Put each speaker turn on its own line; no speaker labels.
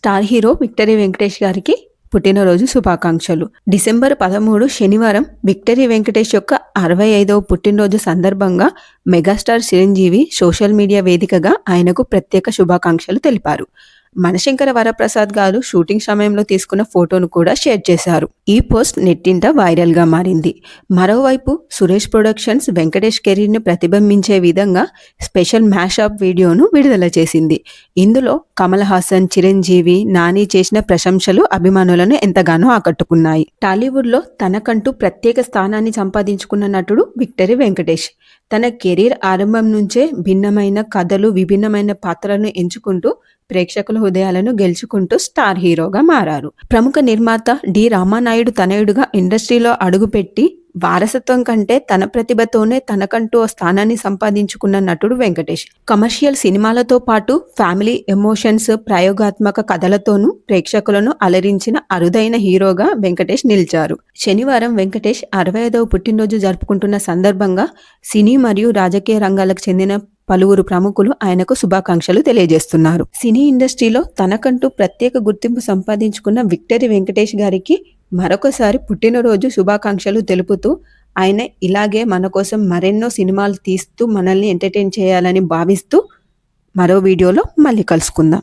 Star hero victory Venkatesh గారికి పుట్టినరోజు శుభాకాంక్షలు. డిసెంబర్ పదమూడు శనివారం విక్టరీ వెంకటేష్ యొక్క అరవై ఐదవ పుట్టినరోజు సందర్భంగా మెగాస్టార్ చిరంజీవి సోషల్ మీడియా వేదికగా ఆయనకు ప్రత్యేక శుభాకాంక్షలు తెలిపారు. మనశంకర వరప్రసాద్ గారు షూటింగ్ సమయంలో తీసుకున్న ఫోటోను కూడా షేర్ చేశారు. ఈ పోస్ట్ నెట్టింట వైరల్గా మారింది. మరోవైపు సురేష్ ప్రొడక్షన్స్ వెంకటేష్ కెరీర్ను ప్రతిబింబించే విధంగా స్పెషల్ మ్యాషప్ వీడియోను విడుదల చేసింది. ఇందులో కమల్ హాసన్ చిరంజీవి నాని చేసిన ప్రశంసలు అభిమానులను ఎంతగానో ఆకట్టుకున్నాయి. టాలీవుడ్లో తనకంటూ ప్రత్యేక స్థానాన్ని సంపాదించుకున్న నటుడు విక్టరీ వెంకటేష్. తన కెరీర్ ఆరంభం నుంచే భిన్నమైన కథలు విభిన్నమైన పాత్రలను ఎంచుకుంటూ ప్రేక్షకుల హృదయాలను గెలుచుకుంటూ స్టార్ హీరోగా మారారు. ప్రముఖ నిర్మాత డి. రామానాయుడు తనయుడుగా ఇండస్ట్రీలో అడుగుపెట్టి వారసత్వం కంటే తన ప్రతిభతోనే తనకంటూ ఓ స్థానాన్ని సంపాదించుకున్న నటుడు వెంకటేష్. కమర్షియల్ సినిమాలతో పాటు ఫ్యామిలీ ఎమోషన్స్ ప్రయోగాత్మక కథలతోనూ ప్రేక్షకులను అలరించిన అరుదైన హీరోగా వెంకటేష్ నిలిచారు. శనివారం వెంకటేష్ అరవై ఐదవ పుట్టినరోజు జరుపుకుంటున్న సందర్భంగా సినీ మరియు రాజకీయ రంగాలకు చెందిన పలువురు ప్రముఖులు ఆయనకు శుభాకాంక్షలు తెలియజేస్తున్నారు. సినీ ఇండస్ట్రీలో తనకంటూ ప్రత్యేక గుర్తింపు సంపాదించుకున్న విక్టరీ వెంకటేష్ గారికి మరొకసారి పుట్టినరోజు శుభాకాంక్షలు తెలుపుతూ ఆయన ఇలాగే మన కోసం మరెన్నో సినిమాలు తీస్తూ మనల్ని ఎంటర్టైన్ చేయాలని భావిస్తూ మరో వీడియోలో మళ్ళీ కలుసుకుందాం.